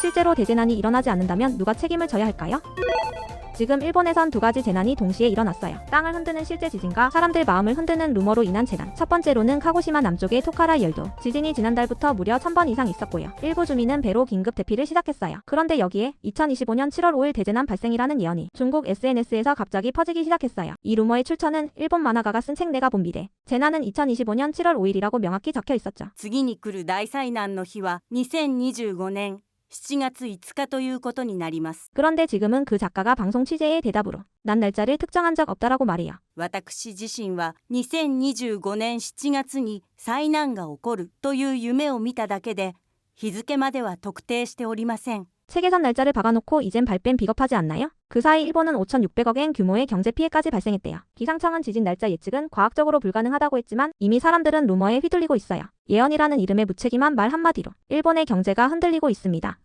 실제로 대재난이 일어나지 않는다면 누가 책임을 져야 할까요? 지금 일본에선 두 가지 재난이 동시에 일어났어요. 땅을 흔드는 실제 지진과 사람들 마음을 흔드는 루머로 인한 재난. 첫 번째로는 카고시마 남쪽의 토카라 열도. 지진이 지난달부터 무려 1000번 이상 있었고요. 일부 주민은 배로 긴급 대피를 시작했어요. 그런데 여기에 2025년 7월 5일 대재난 발생이라는 예언이 중국 SNS에서 갑자기 퍼지기 시작했어요. 이 루머의 출처는 일본 만화가가 쓴 책 내가 본 미래. 재난은 2025년 7월 5일이라고 명확히 적혀 있었죠.次に来る大災難の日は2025年 7月5日ということになります 그런데 지금은 그 작가가 방송 취재의 대답으로 난 날짜를 특정한 적 없다라고 말해요. 私自身は2025年7月に災難が起こるという夢を見ただけで日付までは特定しておりません 책에선 날짜를 박아놓고 이젠 발뺌 비겁하지 않나요? 그 사이 일본은 5,600억엔 규모의 경제 피해까지 발생했대요. 기상청은 지진 날짜 예측은 과학적으로 불가능하다고 했지만 이미 사람들은 루머에 휘둘리고 있어요. 예언이라는 이름의 무책임한 말 한마디로 일본의 경제가 흔들리고 있습니다.